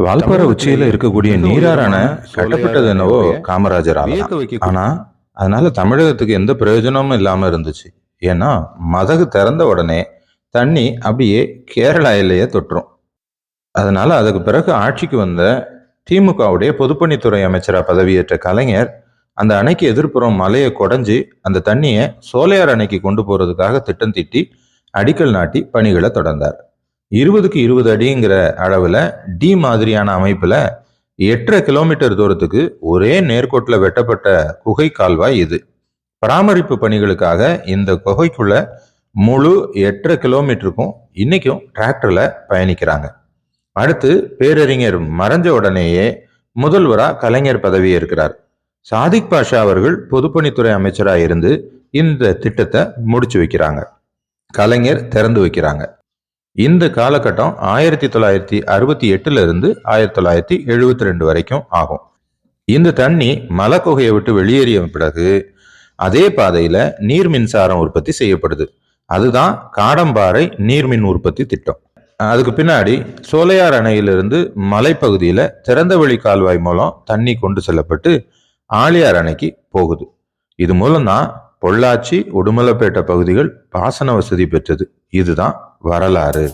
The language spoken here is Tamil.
வால்பாறை உச்சியில இருக்கக்கூடிய அணை கட்டப்பட்டது என்னவோ காமராஜரால வைக்க ஆனா அதனால தமிழகத்துக்கு எந்த பிரயோஜனமும் இல்லாம இருந்துச்சு. ஏன்னா மதகு திறந்த உடனே தண்ணி அப்படியே கேரளா எல்லையை தொற்றும். அதனால அதுக்கு பிறகு ஆட்சிக்கு வந்த திமுகவுடைய பொதுப்பணித்துறை அமைச்சரா பதவியேற்ற கலைஞர் அந்த அணைக்கு எதிர்ப்புறம் மலையை குடைஞ்சு அந்த தண்ணியை சோலையார் அணைக்கு கொண்டு போறதுக்காக திட்டம் தீட்டி அடிக்கல் நாட்டி பணிகளை தொடர்ந்தார். இருபதுக்கு இருபது அடிங்கிற அளவில் டி மாதிரியான அமைப்பில் எட்டரை கிலோமீட்டர் தூரத்துக்கு ஒரே நேர்கோட்டில் வெட்டப்பட்ட குகை கால்வாய் இது. பராமரிப்பு பணிகளுக்காக இந்த குகைக்குள்ள முழு எட்டரை கிலோமீட்டருக்கும் இன்னைக்கும் டிராக்டரில் பயணிக்கிறாங்க. அடுத்து பேரறிஞர் மறைஞ்ச உடனேயே முதல்வராக கலைஞர் பதவி இருக்கிறார் சாதிக் பாஷா அவர்கள் பொதுப்பணித்துறை அமைச்சராக இருந்து இந்த திட்டத்தை முடிச்சு வைக்கிறாங்க. கலைஞர் திறந்து வைக்கிறாங்க. இந்த காலகட்டம் ஆயிரத்தி தொள்ளாயிரத்தி அறுபத்தி எட்டுல இருந்து ஆயிரத்தி தொள்ளாயிரத்தி எழுபத்தி ரெண்டு வரைக்கும் ஆகும். இந்த தண்ணி மலைக்குகையை விட்டு வெளியேறிய பிறகு அதே பாதையில நீர் மின்சாரம் உற்பத்தி செய்யப்படுது. அதுதான் காடம்பாறை நீர்மின் உற்பத்தி திட்டம். அதுக்கு பின்னாடி சோலையார் அணையிலிருந்து மலைப்பகுதியில திறந்தவெளி கால்வாய் மூலம் தண்ணி கொண்டு செல்லப்பட்டு ஆழியார் அணைக்கு போகுது. இது மூலம்தான் பொள்ளாச்சி உடுமலைப்பேட்டை பகுதிகள் பாசன வசதி பெற்றது. இதுதான் வரலாறு.